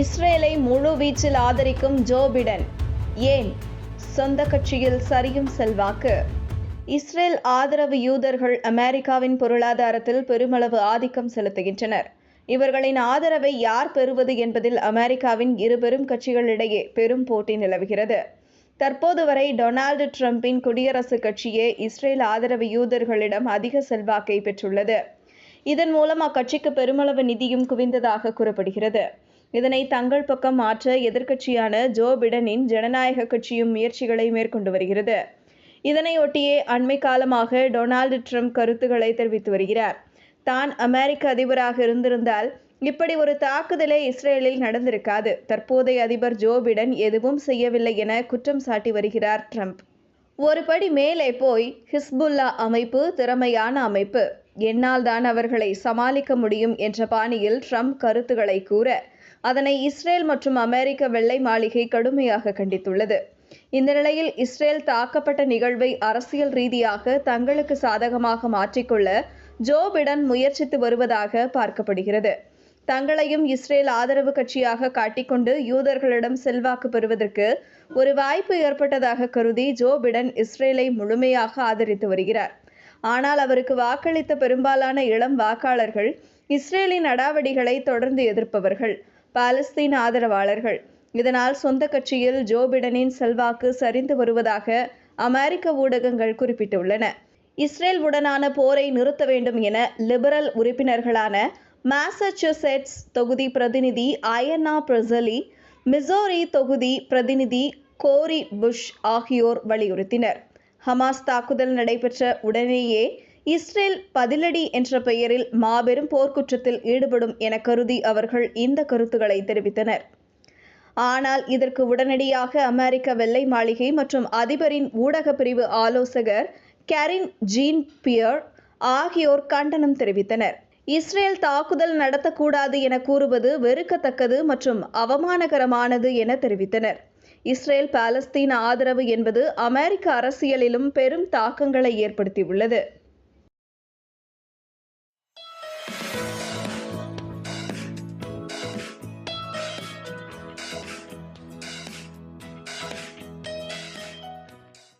இஸ்ரேலை முழு வீச்சில் ஆதரிக்கும் ஜோ பிடன். ஏன்? சொந்த கட்சியில் சரியும் செல்வாக்கு. இஸ்ரேல் ஆதரவு யூதர்கள் அமெரிக்காவின் பொருளாதாரத்தில் பெருமளவு ஆதிக்கம் செலுத்துகின்றனர். இவர்களின் ஆதரவை யார் பெறுவது என்பதில் அமெரிக்காவின் இரு பெரும் கட்சிகளிடையே பெரும் போட்டி நிலவுகிறது. தற்போது வரை டொனால்டு டிரம்பின் குடியரசுக் கட்சியே இஸ்ரேல் ஆதரவு யூதர்களிடம் அதிக செல்வாக்கை பெற்றுள்ளது. இதன் மூலம் அக்கட்சிக்கு பெருமளவு நிதியும் குவிந்ததாக கூறப்படுகிறது. இதனை தங்கள் பக்கம் மாற்ற எதிர்க்கட்சியான ஜோ பிடனின் ஜனநாயக கட்சியும் முயற்சிகளை மேற்கொண்டு வருகிறது. இதனையொட்டியே அண்மை காலமாக டொனால்டு ட்ரம்ப் கருத்துக்களை தெரிவித்து வருகிறார். தான் அமெரிக்க அதிபராக இருந்திருந்தால் இப்படி ஒரு தாக்குதலே இஸ்ரேலில் நடந்திருக்காது. தற்போதைய அதிபர் ஜோ பிடன் எதுவும் செய்யவில்லை என குற்றம் சாட்டி வருகிறார் ட்ரம்ப். ஒருபடி மேலே போய் ஹிஸ்புல்லா அமைப்பு திறமையான அமைப்பு. என்னால் தான் அவர்களை சமாளிக்க முடியும் என்ற பாணியில் ட்ரம்ப் கருத்துக்களை கூற அதனை இஸ்ரேல் மற்றும் அமெரிக்க வெள்ளை மாளிகை கடுமையாக கண்டித்துள்ளது. இந்த நிலையில் இஸ்ரேல் தாக்கப்பட்ட நிகழ்வை அரசியல் ரீதியாக தங்களுக்கு சாதகமாக மாற்றிக்கொள்ள ஜோ பிடன் முயற்சித்து வருவதாக பார்க்கப்படுகிறது. தங்களையும் இஸ்ரேல் ஆதரவு கட்சியாக காட்டிக்கொண்டு யூதர்களிடம் செல்வாக்கு பெறுவதற்கு ஒரு வாய்ப்பு ஏற்பட்டதாக கருதி ஜோ பிடன் இஸ்ரேலை முழுமையாக ஆதரித்து வருகிறார். ஆனால் அவருக்கு வாக்களித்த பெரும்பாலான இளம் வாக்காளர்கள் இஸ்ரேலின் நடவடிக்கைகளை தொடர்ந்து எதிர்ப்பவர்கள். பாலஸ்தீன் ஆதரவாளர்கள். இதனால் சொந்த கட்சியில் ஜோ பிடனின் செல்வாக்கு சரிந்து வருவதாக அமெரிக்க ஊடகங்கள் குறிப்பிட்டுள்ளன. இஸ்ரேல் உடனான போரை நிறுத்த வேண்டும் என லிபரல் உறுப்பினர்களான மாசச்சூசெட்ஸ் தொகுதி பிரதிநிதி அயன்னா பிரசலி மிசோரி தொகுதி பிரதிநிதி கோரி புஷ் ஆகியோர் வலியுறுத்தினர். ஹமாஸ் தாக்குதல் நடைபெற்ற உடனேயே இஸ்ரேல் பதிலடி என்ற பெயரில் மாபெரும் போர்க்குற்றத்தில் ஈடுபடும் என கருதி அவர்கள் இந்த கருத்துக்களை தெரிவித்தனர். ஆனால் இதற்கு உடனடியாக அமெரிக்க வெள்ளை மாளிகை மற்றும் அதிபரின் ஊடக பிரிவு ஆலோசகர் கரின் ஜீன் பியர் ஆகியோர் கண்டனம் தெரிவித்தனர். இஸ்ரேல் தாக்குதல் நடத்தக்கூடாது என கூறுவது வெறுக்கத்தக்கது மற்றும் அவமானகரமானது என தெரிவித்தனர். இஸ்ரேல் பாலஸ்தீன ஆதரவு என்பது அமெரிக்க அரசியலிலும் பெரும் தாக்கங்களை ஏற்படுத்தியுள்ளது. Thank you.